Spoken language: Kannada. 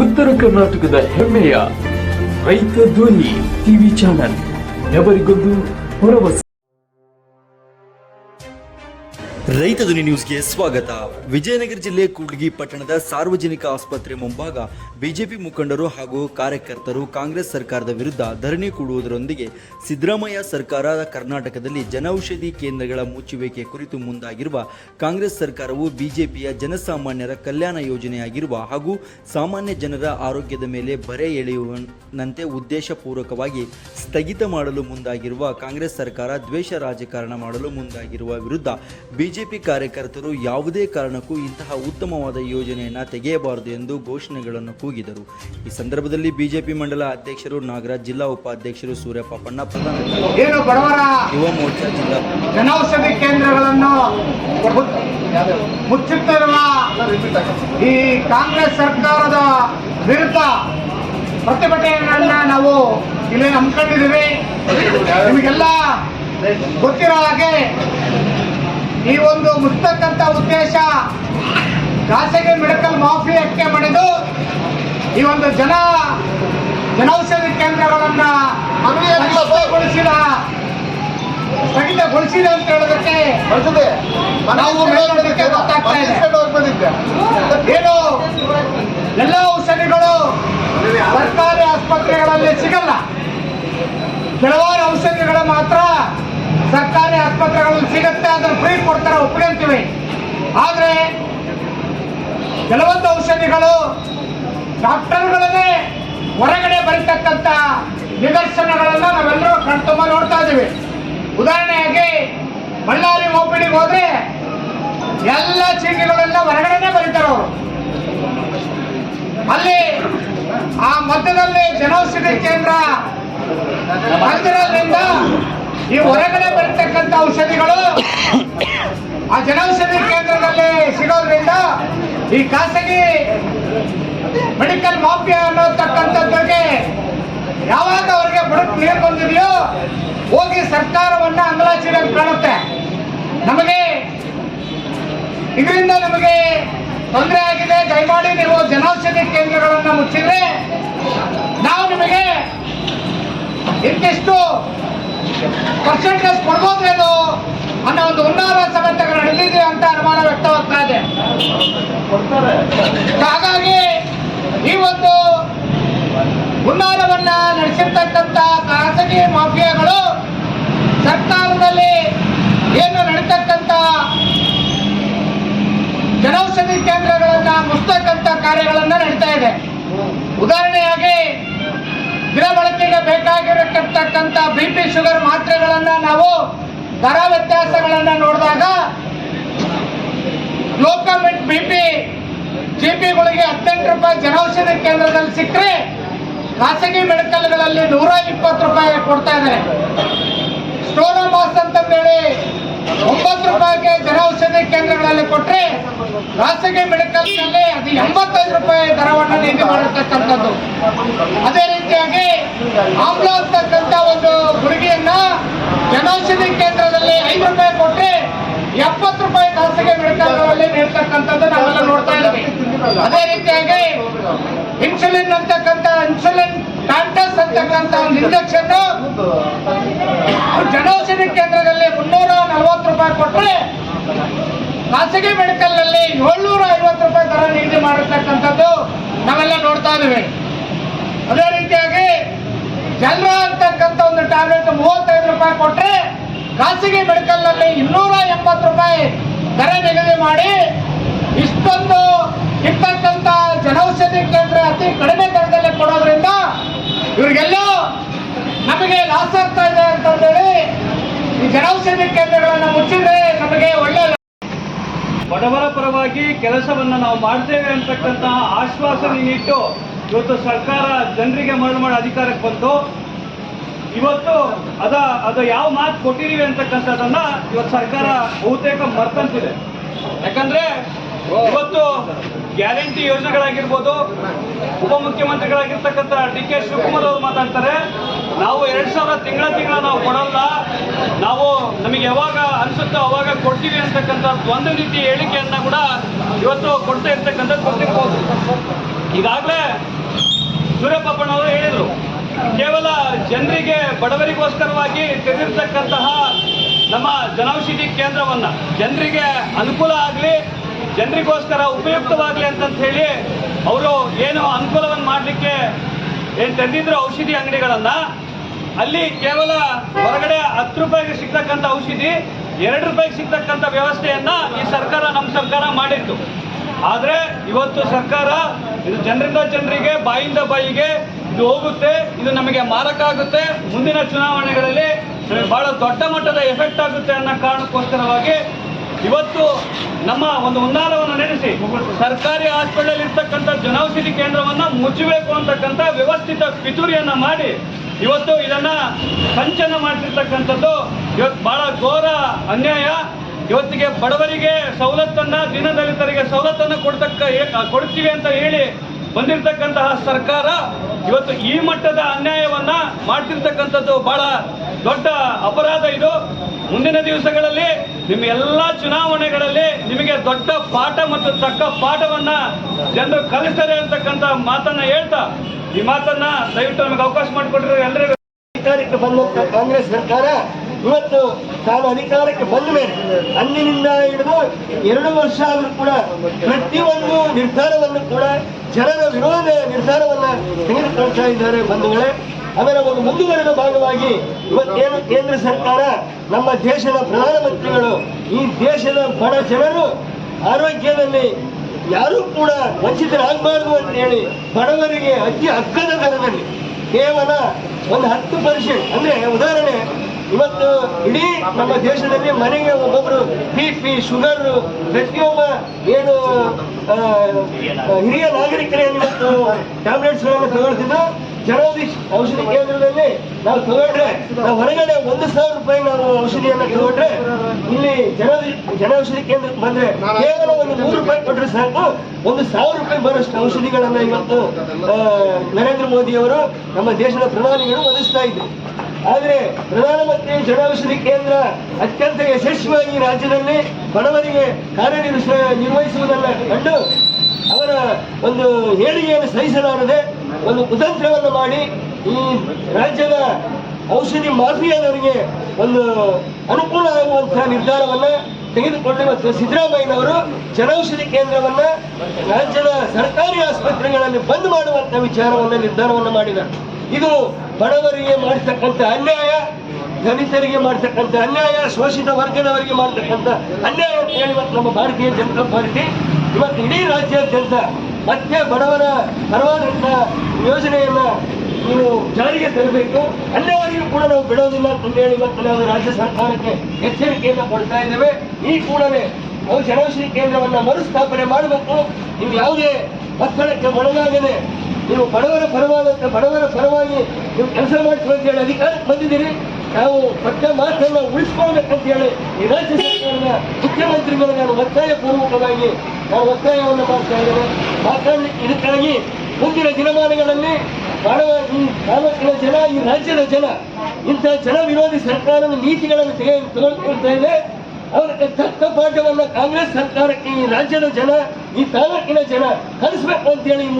ಉತ್ತರ ಕರ್ನಾಟಕದ ಹೆಮ್ಮೆಯ ರೈತ ಧ್ವನಿ ಟಿವಿ ಚಾನಲ್ ಎವರಿಗೊಂದು ಭರವಸೆ. ರೈತ ಧ್ವನಿ ನ್ಯೂಸ್ಗೆ ಸ್ವಾಗತ. ವಿಜಯನಗರ ಜಿಲ್ಲೆ ಕೂಡ್ಗಿ ಪಟ್ಟಣದ ಸಾರ್ವಜನಿಕ ಆಸ್ಪತ್ರೆ ಮುಂಭಾಗ ಬಿಜೆಪಿ ಮುಖಂಡರು ಹಾಗೂ ಕಾರ್ಯಕರ್ತರು ಕಾಂಗ್ರೆಸ್ ಸರ್ಕಾರದ ವಿರುದ್ಧ ಧರಣಿ ಕೂಡುವುದರೊಂದಿಗೆ ಸಿದ್ದರಾಮಯ್ಯ ಸರ್ಕಾರ ಕರ್ನಾಟಕದಲ್ಲಿ ಜನೌಷಧಿ ಕೇಂದ್ರಗಳ ಮುಚ್ಚುವಿಕೆ ಕುರಿತು ಮುಂದಾಗಿರುವ ಕಾಂಗ್ರೆಸ್ ಸರ್ಕಾರವು ಬಿಜೆಪಿಯ ಜನಸಾಮಾನ್ಯರ ಕಲ್ಯಾಣ ಯೋಜನೆಯಾಗಿರುವ ಹಾಗೂ ಸಾಮಾನ್ಯ ಜನರ ಆರೋಗ್ಯದ ಮೇಲೆ ಬರೆ ಎಳೆಯುವಂತೆ ಉದ್ದೇಶಪೂರ್ವಕವಾಗಿ ಸ್ಥಗಿತ ಮಾಡಲು ಮುಂದಾಗಿರುವ ಕಾಂಗ್ರೆಸ್ ಸರ್ಕಾರ ದ್ವೇಷ ರಾಜಕಾರಣ ಮಾಡಲು ಮುಂದಾಗಿರುವ ವಿರುದ್ಧ ಬಿಜೆಪಿ ಕಾರ್ಯಕರ್ತರು ಯಾವುದೇ ಕಾರಣಕ್ಕೂ ಇಂತಹ ಉತ್ತಮವಾದ ಯೋಜನೆಯನ್ನು ತೆಗೆಯಬಾರದು ಎಂದು ಘೋಷಣೆಗಳನ್ನು ಕೂಗಿದರು. ಈ ಸಂದರ್ಭದಲ್ಲಿ ಬಿಜೆಪಿ ಮಂಡಲ ಅಧ್ಯಕ್ಷರು ನಾಗರಾಜ್ ಜಿಲ್ಲಾ ಉಪಾಧ್ಯಕ್ಷರು ಪ್ರಧಾನ ಕಾರ್ಯದರ್ಶಿ, ಏನು ಬಡವರ? ಯುವ ಮೋರ್ಚಾ ಜಿಲ್ಲಾ ಜನೌಷಧಿ ಕೇಂದ್ರಗಳನ್ನು ಮುಚ್- ಮುಚ್ಚುತ್ತಿರುವ ಈ ಕಾಂಗ್ರೆಸ್ ಸರ್ಕಾರದ ವಿರುದ್ಧ ಪ್ರತಿಭಟನೆಗಳನ್ನ ನಾವು ಇಲ್ಲಿ ಹಮ್ಮಿಕೊಂಡಿದ್ದೀವಿ. ನಿಮಗೆಲ್ಲ ಗೊತ್ತಿರೋ ಹಾಗೆ ಈ ಒಂದು ಮುಚ್ಚತಕ್ಕಂಥ ಉದ್ದೇಶ ಖಾಸಗಿ ಮೆಡಿಕಲ್ ಮಾಫಿಯಾಕ್ಕೆ ಮಾಡಿದ್ದು ಈ ಒಂದು ಜನ ಜನೌಷಧಿ ಕೇಂದ್ರಗಳನ್ನ ಸ್ಥಗಿತಗೊಳಿಸಿದ ಸ್ಥಗಿತಗೊಳಿಸಿದೆ ಅಂತ ಹೇಳೋದಕ್ಕೆ ನಾವು ಗೊತ್ತಾಗ್ತಾ ಇದೆ ಏನು? ಎಲ್ಲ ಔಷಧಿಗಳು ಸರ್ಕಾರಿ ಆಸ್ಪತ್ರೆಗಳಲ್ಲಿ ಸಿಗಲ್ಲ. ಕೆಲವಾರು ಔಷಧಿಗಳು ಮಾತ್ರ ಸರ್ಕಾರಿ ಆಸ್ಪತ್ರೆಗಳು ಸಿಗುತ್ತೆ ಅದನ್ನು ಫ್ರೀ ಕೊಡ್ತಾರೆ ಒಪ್ಕೊಂತೀವಿ ಆದರೆ ಕೆಲವೊಂದು ಔಷಧಿಗಳು ಡಾಕ್ಟರ್ಗಳನ್ನೇ ಹೊರಗಡೆ ಬರೀತಕ್ಕಂಥ ನಿದರ್ಶನಗಳನ್ನು ನಾವೆಲ್ಲರೂ ಕಣ್ತುಂಬ ನೋಡ್ತಾ ಇದ್ದೀವಿ. ಉದಾಹರಣೆಯಾಗಿ, ಬಳ್ಳಾರಿ ಓಪಿಡಿಗೆ ಹೋದ್ರೆ ಎಲ್ಲ ಚೀಟಿಗಳೆಲ್ಲ ಹೊರಗಡೆನೆ ಬರೀತಾರೆ ಅಲ್ಲಿ ಆ ಮಧ್ಯದಲ್ಲಿ ಜನೌಷಧಿ ಕೇಂದ್ರ ಬಂದಿರೋದ್ರಿಂದ ಈ ಹೊರಗಡೆ ಬರ್ತಕ್ಕಂಥ ಔಷಧಿಗಳು ಆ ಜನೌಷಧಿ ಕೇಂದ್ರದಲ್ಲಿ ಸಿಗೋದ್ರಿಂದ ಈ ಖಾಸಗಿ ಮೆಡಿಕಲ್ ಮಾಫಿಯಾ ಅನ್ನೋತಕ್ಕಂಥದ್ರಿಗೆ ಯಾವಾಗ ಅವ್ರಿಗೆ ಬುಡಕ್ ನೀರು ಬಂದಿದೆಯೋ ಹೋಗಿ ಸರ್ಕಾರವನ್ನ ಅಂಗಲಾಚಿರ ಕಾಣುತ್ತೆ. ನಮಗೆ ಇದರಿಂದ ನಮಗೆ ತೊಂದರೆ ಆಗಿದೆ. ದಯಮಾಡಿ ನೀವು ಜನೌಷಧಿ ಕೇಂದ್ರಗಳನ್ನ ಮುಚ್ಚಿದ್ರೆ ನಾವು ನಿಮಗೆ ಇಂತಿಷ್ಟು ಪರ್ಸೆಂಟೇಜ್ ಕೊಡ್ಬೋದೇನು ಅನ್ನೋ ಒಂದು ಉನ್ನಾರ ಸಮೇತ ನಡೆದಿದೆ ಅಂತ ಅನುಮಾನ ವ್ಯಕ್ತವಾಗ್ತಾ ಇದೆ. ಹಾಗಾಗಿ ಈ ಒಂದು ಉನ್ನಾರವನ್ನ ನಡೆಸಿರ್ತಕ್ಕಂಥ ಖಾಸಗಿ ಮಾಫಿಯಾಗಳು ಸರ್ಕಾರದಲ್ಲಿ ಏನು ನಡೀತಕ್ಕಂಥ ಜನೌಷಧಿ ಕೇಂದ್ರಗಳನ್ನ ಮುಚ್ಚತಕ್ಕಂಥ ಕಾರ್ಯಗಳನ್ನ ನಡೀತಾ ಇದೆ. ಉದಾಹರಣೆಯಾಗಿ ದಿನ ಬಳಕೆಗೆ ಬೇಕಾಗಿರತಕ್ಕಂಥ ಬಿ ಪಿ ಶುಗರ್ ಮಾತ್ರೆಗಳನ್ನ ನಾವು ದರ ವ್ಯತ್ಯಾಸಗಳನ್ನ ನೋಡಿದಾಗ ಲೋಕಮಿಟ್ ಬಿ ಪಿ ಜಿಪಿಗಳಿಗೆ ಹದಿನೆಂಟು ರೂಪಾಯಿ ಜನೌಷಧಿ ಕೇಂದ್ರದಲ್ಲಿ ಸಿಕ್ಕರೆ ಖಾಸಗಿ ಮೆಡಿಕಲ್ಗಳಲ್ಲಿ ನೂರ ಇಪ್ಪತ್ತು ರೂಪಾಯಿ ಕೊಡ್ತಾ ಇದ್ದಾರೆ. ಸ್ಟೋನೋಮಾಸ್ ಅಂತಂದೇಳಿ ಒಂಬತ್ತು ರೂಪಾಯಿಗೆ ಜನೌಷಧಿ ಕೇಂದ್ರಗಳಲ್ಲಿ ಕೊಟ್ಟರೆ ಖಾಸಗಿ ಮೆಡಿಕಲ್ನಲ್ಲಿ ಅದು ಎಂಬತ್ತೈದು ರೂಪಾಯಿ ದರವನ್ನು ನಿಗದಿ ಮಾಡಿರ್ತಕ್ಕಂಥದ್ದು ಅದೇ ಆಮ್ಲ ಅಂತಕ್ಕಂಥ ಒಂದು ಗುಳಿಗೆಯನ್ನ ಜನೌಷಧಿ ಕೇಂದ್ರದಲ್ಲಿ ಐದು ರೂಪಾಯಿ ಕೊಟ್ಟರೆ ಎಪ್ಪತ್ತು ರೂಪಾಯಿ ಖಾಸಗಿ ಮೆಡಿಕಲ್ಗಳಲ್ಲಿ ನೀಡ್ತಕ್ಕಂಥದ್ದು ನಾವೆಲ್ಲ ನೋಡ್ತಾ ಇದ್ದೀವಿ. ಅದೇ ರೀತಿಯಾಗಿ ಇನ್ಸುಲಿನ್ ಅಂತಕ್ಕಂಥ ಇನ್ಸುಲಿನ್ ಟ್ಯಾಂಟಸ್ ಅಂತಕ್ಕಂಥ ಒಂದು ಇಂಜೆಕ್ಷನ್ ಜನೌಷಧಿ ಕೇಂದ್ರದಲ್ಲಿ ಮುನ್ನೂರ ನಲವತ್ತು ರೂಪಾಯಿ ಕೊಟ್ಟರೆ ಖಾಸಗಿ ಮೆಡಿಕಲ್ನಲ್ಲಿ ಏಳ್ನೂರ ಐವತ್ತು ರೂಪಾಯಿ ದರ ನಿಗದಿ ಮಾಡಿರ್ತಕ್ಕಂಥದ್ದು ನಾವೆಲ್ಲ ನೋಡ್ತಾ ಇದ್ದೀವಿ. ಅದೇ ರೀತಿಯಾಗಿ ಜಲ್ರ ಅಂತಕ್ಕಂಥ ಒಂದು ಟ್ಯಾಬ್ಲೆಟ್ ಮೂವತ್ತೈದು ರೂಪಾಯಿ ಕೊಟ್ಟರೆ ಖಾಸಗಿ ಮೆಡಿಕಲ್ನಲ್ಲಿ ಇನ್ನೂರ ಎಂಬತ್ತು ರೂಪಾಯಿ ದರ ನಿಗದಿ ಮಾಡಿ ಇಷ್ಟೊಂದು ಇರ್ತಕ್ಕಂಥ ಜನೌಷಧಿ ಕೇಂದ್ರ ಅತಿ ಕಡಿಮೆ ದರದಲ್ಲಿ ಕೊಡೋದ್ರಿಂದ ಇವ್ರಿಗೆಲ್ಲೋ ನಮಗೆ ಲಾಸ್ ಆಗ್ತಾ ಇದೆ ಅಂತಂದೇಳಿ ಈ ಜನೌಷಧಿ ಕೇಂದ್ರಗಳನ್ನ ಮುಚ್ಚಿದ್ರೆ ನಮಗೆ ಒಳ್ಳೆ ಬಡವರ ಪರವಾಗಿ ಕೆಲಸವನ್ನ ನಾವು ಮಾಡ್ತೇವೆ ಅಂತಕ್ಕಂತಹ ಆಶ್ವಾಸನೆ ನೀಟ್ಟು ಇವತ್ತು ಸರ್ಕಾರ ಜನರಿಗೆ ಮರಳು ಮಾಡಿ ಅಧಿಕಾರಕ್ಕೆ ಬಂತು. ಇವತ್ತು ಅದ, ಅದು ಯಾವ ಮಾತು ಕೊಟ್ಟಿದ್ದೀವಿ ಅಂತಕ್ಕಂಥದ್ದನ್ನ ಇವತ್ತು ಸರ್ಕಾರ ಬಹುತೇಕ ಮರ್ತಂತಿದೆ. ಯಾಕಂದ್ರೆ ಇವತ್ತು ಗ್ಯಾರಂಟಿ ಯೋಜನೆಗಳಾಗಿರ್ಬೋದು, ಉಪಮುಖ್ಯಮಂತ್ರಿಗಳಾಗಿರ್ತಕ್ಕಂಥ ಡಿ ಕೆ ಶಿವಕುಮಾರ್ ಅವರು ಮಾತಾಡ್ತಾರೆ, ನಾವು ಎರಡ್ ಸಾವಿರ ತಿಂಗಳ ತಿಂಗಳ ನಾವು ಕೊಡಲ್ಲ, ನಾವು ನಮಗೆ ಯಾವಾಗ ಅನ್ಸುತ್ತೋ ಅವಾಗ ಕೊಡ್ತೀವಿ ಅಂತಕ್ಕಂಥ ಒಂದು ರೀತಿ ಹೇಳಿಕೆಯನ್ನ ಕೂಡ ಇವತ್ತು ಕೊಡ್ತಾ ಇರ್ತಕ್ಕಂಥದ್ದು ಗೊತ್ತಿರ್ಬೋದು. ಈಗಾಗಲೇ ಸೂರ್ಯಪ್ಪಣ್ಣವರು ಹೇಳಿದರು. ಕೇವಲ ಜನರಿಗೆ ಬಡವರಿಗೋಸ್ಕರವಾಗಿ ತೆರೆದಿರ್ತಕ್ಕಂತಹ ನಮ್ಮ ಜನೌಷಧಿ ಕೇಂದ್ರವನ್ನು ಜನರಿಗೆ ಅನುಕೂಲ ಆಗಲಿ, ಜನರಿಗೋಸ್ಕರ ಉಪಯುಕ್ತವಾಗಲಿ ಅಂತಂತ ಹೇಳಿ ಅವರು ಏನು ಅನುಕೂಲವನ್ನು ಮಾಡಲಿಕ್ಕೆ ಏನು ತೆರೆದಿದ್ರು ಔಷಧಿ ಅಂಗಡಿಗಳನ್ನು, ಅಲ್ಲಿ ಕೇವಲ ಹೊರಗಡೆ ಹತ್ತು ರೂಪಾಯಿಗೆ ಸಿಗ್ತಕ್ಕಂಥ ಔಷಧಿ, ಎರಡು ರೂಪಾಯಿಗೆ ಸಿಗ್ತಕ್ಕಂಥ ವ್ಯವಸ್ಥೆಯನ್ನ ಈ ಸರ್ಕಾರ, ನಮ್ಮ ಸರ್ಕಾರ ಮಾಡಿತ್ತು. ಆದರೆ ಇವತ್ತು ಸರ್ಕಾರ ಇದು ಜನರಿಂದ ಜನರಿಗೆ, ಬಾಯಿಂದ ಬಾಯಿಗೆ ಇದು ಹೋಗುತ್ತೆ, ಇದು ನಮಗೆ ಮಾರಕ ಆಗುತ್ತೆ ಮುಂದಿನ ಚುನಾವಣೆಗಳಲ್ಲಿ ಬಹಳ ದೊಡ್ಡ ಮಟ್ಟದ ಎಫೆಕ್ಟ್ ಆಗುತ್ತೆ ಅನ್ನೋ ಕಾರಣಕ್ಕೋಸ್ಕರವಾಗಿ ಇವತ್ತು ನಮ್ಮ ಒಂದು ಹುನ್ನಾರವನ್ನು ನಡೆಸಿ ಸರ್ಕಾರಿ ಹಾಸ್ಪಿಟಲ್ ಇರ್ತಕ್ಕಂಥ ಜನೌಷಧಿ ಕೇಂದ್ರವನ್ನ ಮುಚ್ಚಬೇಕು ಅಂತಕ್ಕಂಥ ವ್ಯವಸ್ಥಿತ ಪಿತೂರಿಯನ್ನ ಮಾಡಿ ಇವತ್ತು ಇದನ್ನ ಸಂಚನ ಮಾಡ್ತಿರ್ತಕ್ಕಂಥದ್ದು ಇವತ್ತು ಬಹಳ ಘೋರ ಅನ್ಯಾಯ. ಇವತ್ತಿಗೆ ಬಡವರಿಗೆ ಸವಲತ್ತನ್ನ, ದೀನದಲಿತರಿಗೆ ಸವಲತ್ತನ್ನು ಕೊಡ್ತಕ್ಕ ಕೊಡ್ತೀವಿ ಅಂತ ಹೇಳಿ ಬಂದಿರತಕ್ಕಂತಹ ಸರ್ಕಾರ ಇವತ್ತು ಈ ಮಟ್ಟದ ಅನ್ಯಾಯವನ್ನ ಮಾಡ್ತಿರ್ತಕ್ಕಂಥದ್ದು ಬಹಳ ದೊಡ್ಡ ಅಪರಾಧ ಇದು. ಮುಂದಿನ ದಿವಸಗಳಲ್ಲಿ ನಿಮ್ಮ ಎಲ್ಲಾ ಚುನಾವಣೆಗಳಲ್ಲಿ ನಿಮಗೆ ದೊಡ್ಡ ಪಾಠ ಮತ್ತು ತಕ್ಕ ಪಾಠವನ್ನ ಜನರು ಕಲಿಸ್ತಾರೆ ಅಂತಕ್ಕಂಥ ಮಾತನ್ನ ಹೇಳ್ತಾ, ಈ ಮಾತನ್ನ ದಯವಿಟ್ಟು ನಮಗೆ ಅವಕಾಶ ಮಾಡಿಕೊಟ್ಟಿರೋ ಎಲ್ಲರಿಗೂ. ಅಧಿಕಾರಕ್ಕೆ ಬಂದಂತ ಕಾಂಗ್ರೆಸ್ ಸರ್ಕಾರ ಇವತ್ತು ತಾನು ಅಧಿಕಾರಕ್ಕೆ ಬಂದ ಮೇಲೆ ಅಂದಿನಿಂದ ಹಿಡಿದು ಎರಡು ವರ್ಷ ಆದರೂ ಕೂಡ ಪ್ರತಿಯೊಂದು ನಿರ್ಧಾರವನ್ನು ಕೂಡ ಜನರ ವಿರೋಧ ನಿರ್ಧಾರವನ್ನ ತೆಗೆದುಕೊಳ್ತಾ ಇದ್ದಾರೆ ಬಂಧುಗಳೇ. ಅದರ ಒಂದು ಮುಂದುವರೆದ ಭಾಗವಾಗಿ ಇವತ್ತೇನು ಕೇಂದ್ರ ಸರ್ಕಾರ ನಮ್ಮ ದೇಶದ ಪ್ರಧಾನಮಂತ್ರಿಗಳು, ಈ ದೇಶದ ಬಡ ಜನರು ಆರೋಗ್ಯದಲ್ಲಿ ಯಾರೂ ಕೂಡ ವಂಚಿತರಾಗಬಾರದು ಅಂತ ಹೇಳಿ ಬಡವರಿಗೆ ಅತಿ ಅಗ್ಗದ ದರದಲ್ಲಿ ಕೇವಲ ಒಂದು ಹತ್ತು ಪರ್ಸೆಂಟ್ ಅಂದ್ರೆ ಉದಾಹರಣೆ ಇವತ್ತು ಇಡೀ ನಮ್ಮ ದೇಶದಲ್ಲಿ ಮನೆಗೆ ಒಬ್ಬೊಬ್ರು ಬಿ ಪಿ, ಶುಗರ್ ಪ್ರತಿಯೊಬ್ಬ ಏನು ಹಿರಿಯ ನಾಗರಿಕರೇನು ಇವತ್ತು ಟ್ಯಾಬ್ಲೆಟ್ಸ್ಗಳನ್ನು ತಗೊಳ್ತಿದ್ದು. ಜನೌಷಧಿ ಔಷಧಿ ಕೇಂದ್ರದಲ್ಲಿ ನಾವು ತಗೊಂಡ್ರೆ, ನಾವು ಹೊರಗಡೆ ಒಂದು ಸಾವಿರ ರೂಪಾಯಿ ನಾವು ಔಷಧಿಯನ್ನು ತಗೊಂಡ್ರೆ, ಇಲ್ಲಿ ಜನೌಷಧಿ ಜನೌಷಧಿ ಕೇಂದ್ರಕ್ಕೆ ಬಂದ್ರೆ ಕೇವಲ ಒಂದು ನೂರು ರೂಪಾಯಿ ಕೊಟ್ಟರೆ ಸಾಕು. ಒಂದು ಸಾವಿರ ರೂಪಾಯಿ ಬರೋಷ್ಟು ಔಷಧಿಗಳನ್ನ ಇವತ್ತು ನರೇಂದ್ರ ಮೋದಿ ಅವರು ನಮ್ಮ ದೇಶದ ಪ್ರಧಾನಿಗಳು ಒದಗಿಸ್ತಾ ಇದ್ರು. ಆದ್ರೆ ಪ್ರಧಾನಮಂತ್ರಿ ಜನೌಷಧಿ ಕೇಂದ್ರ ಅತ್ಯಂತ ಯಶಸ್ವಿಯಾಗಿ ರಾಜ್ಯದಲ್ಲಿ ಬಡವರಿಗೆ ಕಾರ್ಯನಿರ್ವಹಿಸ ನಿರ್ವಹಿಸುವುದನ್ನು ಕಂಡು ಅವರ ಒಂದು ಹೇಳಿಕೆಯನ್ನು ಸಹಿಸಲಾರದೆ ಒಂದು ಕುತಂತ್ರವನ್ನು ಮಾಡಿ ಈ ರಾಜ್ಯದ ಔಷಧಿ ಮಾಫಿಯಾದವರಿಗೆ ಒಂದು ಅನುಕೂಲ ಆಗುವಂತಹ ನಿರ್ಧಾರವನ್ನು ತೆಗೆದುಕೊಂಡು ಮತ್ತು ಸಿದ್ದರಾಮಯ್ಯನವರು ಜನೌಷಧಿ ಕೇಂದ್ರವನ್ನ ರಾಜ್ಯದ ಸರ್ಕಾರಿ ಆಸ್ಪತ್ರೆಗಳಲ್ಲಿ ಬಂದ್ ಮಾಡುವಂತ ವಿಚಾರವನ್ನು ನಿರ್ಧಾರವನ್ನು ಮಾಡಿದ್ದಾರೆ. ಇದು ಬಡವರಿಗೆ ಮಾಡತಕ್ಕಂಥ ಅನ್ಯಾಯ, ದಲಿತರಿಗೆ ಮಾಡ್ತಕ್ಕಂಥ ಅನ್ಯಾಯ, ಶೋಷಿತ ವರ್ಗದವರಿಗೆ ಮಾಡ್ತಕ್ಕಂಥ ಅನ್ಯಾಯ ಅಂತ ಹೇಳಿ ಇವತ್ತು ನಮ್ಮ ಭಾರತೀಯ ಜನತಾ ಪಾರ್ಟಿ ಇವತ್ತು ಇಡೀ ರಾಜ್ಯಾದ್ಯಂತ ಮತ್ತೆ ಬಡವರ ಪರವಾದಂಥ ಯೋಜನೆಯನ್ನು ನೀವು ಜಾರಿಗೆ ತರಬೇಕು. ಅನ್ಯವಾಗಿಯೂ ಕೂಡ ನಾವು ಬಿಡೋದಿಲ್ಲ ಅಂತ ಹೇಳಿ ಇವತ್ತು ನಾವು ರಾಜ್ಯ ಸರ್ಕಾರಕ್ಕೆ ಎಚ್ಚರಿಕೆಯನ್ನು ಕೊಡ್ತಾ ಇದ್ದೇವೆ. ಈ ಕೂಡಲೇ ನಾವು ಜನೌಷಧಿ ಕೇಂದ್ರವನ್ನು ಮರುಸ್ಥಾಪನೆ ಮಾಡಬೇಕು. ನೀವು ಯಾವುದೇ ಒತ್ತಡಕ್ಕೆ ಒಳಗಾಗದೆ ನೀವು ಬಡವರ ಪರವಾದಂತ ಬಡವರ ಪರವಾಗಿ ನೀವು ಕೆಲಸ ಮಾಡ್ತೀವಿ ಅಂತ ಹೇಳಿ ಅಧಿಕಾರಕ್ಕೆ ಬಂದಿದ್ದೀರಿ. ನಾವು ಮತ್ತೆ ಮಾತನ್ನ ಅಂತ ಹೇಳಿ ಈ ರಾಜ್ಯ ಸರ್ಕಾರದ ಮುಖ್ಯಮಂತ್ರಿಗಳು ನಾನು ಒತ್ತಾಯ ಪೂರ್ವಕವಾಗಿ ನಾನು ಒತ್ತಾಯವನ್ನು ಮಾಡ್ತಾ ಇದ್ದೇನೆ. ಮಾತಾಡ್ಲಿಕ್ಕೆ ಇದಕ್ಕಾಗಿ ಮುಂದಿನ ದಿನಮಾನಗಳಲ್ಲಿ ಬಡವ ಈ ತಾಲೂಕಿನ ಜನ, ಈ ರಾಜ್ಯದ ಜನ, ಇಂಥ ಜನ ವಿರೋಧಿ ಸರ್ಕಾರದ ನೀತಿಗಳನ್ನು ತೆಗೆ ತೆಗೆದುಕೊಳ್ತಾ ಇದೆ ಅವರಿಗೆ ತಕ್ಕ ಪಾಠವನ್ನು ಕಾಂಗ್ರೆಸ್ ಸರ್ಕಾರಕ್ಕೆ ಈ ರಾಜ್ಯದ ಜನ, ಈ ತಾಲೂಕಿನ ಜನ ಕಲಿಸ್ಬೇಕು ಅಂತೇಳಿ ಈ